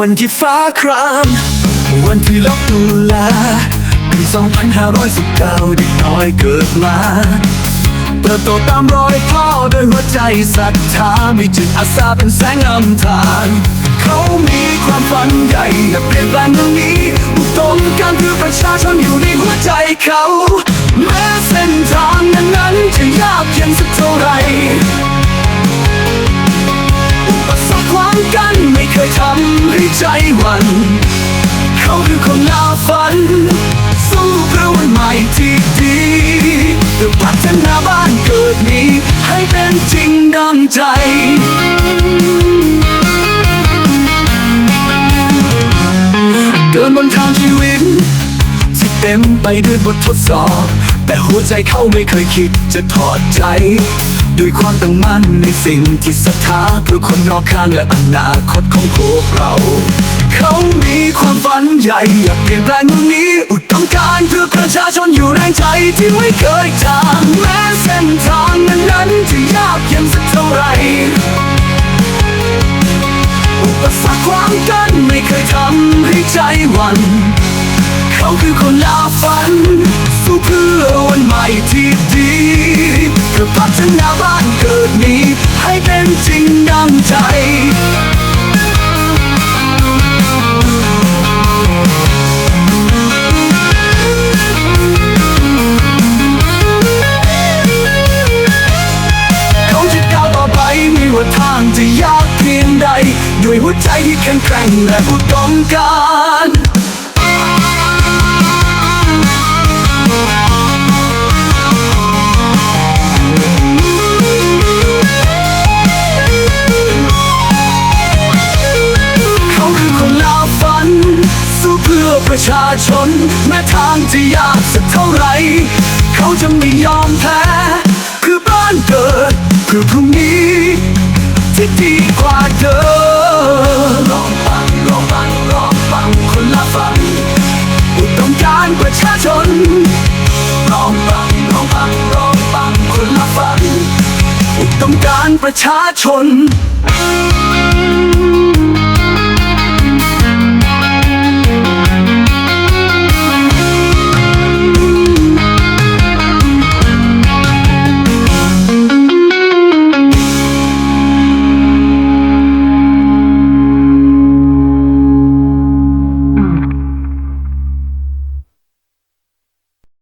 วันที่ฟ้าคราม วันที่ล็อกตุลาปี2519เด็กน้อยเกิดมาเติบโตตามรอยพ่อด้วยหัวใจศรัทธามีจิตอาสาเป็นแสงนำทางเขามีความฝันใหญ่อยากเปลี่ยนแปลงเมืองนี้อุดมการณ์คือประชาชนอยู่ในหัวใจเขา แม้เส้นทางนั้นนั้นจะยากเย็นสั ยทำให้ใจวัน เขาคือคนลาฝัน สู้เพื่อวันใหม่ที่ดีเพื่อพัฒนาบ้านเกิดนี้ ให้เป็นจริงดังใจเดินบนทางชีวิตที่เต็มไปด้วยบททดสอบ แต่หัวใจเขาไม่เคยคิดจะถอดใจ ด้วยความตั้งมั่นในสิ่งที่ศรัทธาเพื่อคนรอบข้างและอนาคตของพวกเรา เขามีความฝันใหญ่อยากเปลี่ยนแปลงเมืองนี้ อุดมการเพื่อประชาชนอยู่แรงใจที่ไม่เคยจางแม้เส้นทางนั้นนั้นจะยากเย็นสักเท่าไหรอุปสรรคขวางกันไม่เคยทำให้ใจหวั่นเขาคือคนลาฝันสู้เพื่อวันใหม่ที่ดี เพื่อพัฒนาบ้านเกิดนี้ ให้เป็นจริงดังใจ เขาจะก้าวต่อไปไม่ว่าทางจะยากเพียงใด ด้วยหัวใจที่แข็งแกร่งและอุดมการ ประชาชน แม้ทางจะยากสักเท่าไร เขาจะไม่ยอมแพ้เพื่อบ้านเกิดเพื่อพรุ่งนี้ ที่ดีกว่าเดิมลองฟังลองฟังลองฟังคนละฝันอุดมการประชาชนลองฟังลองฟังลองฟังคนละฝันอุดมการประชาชน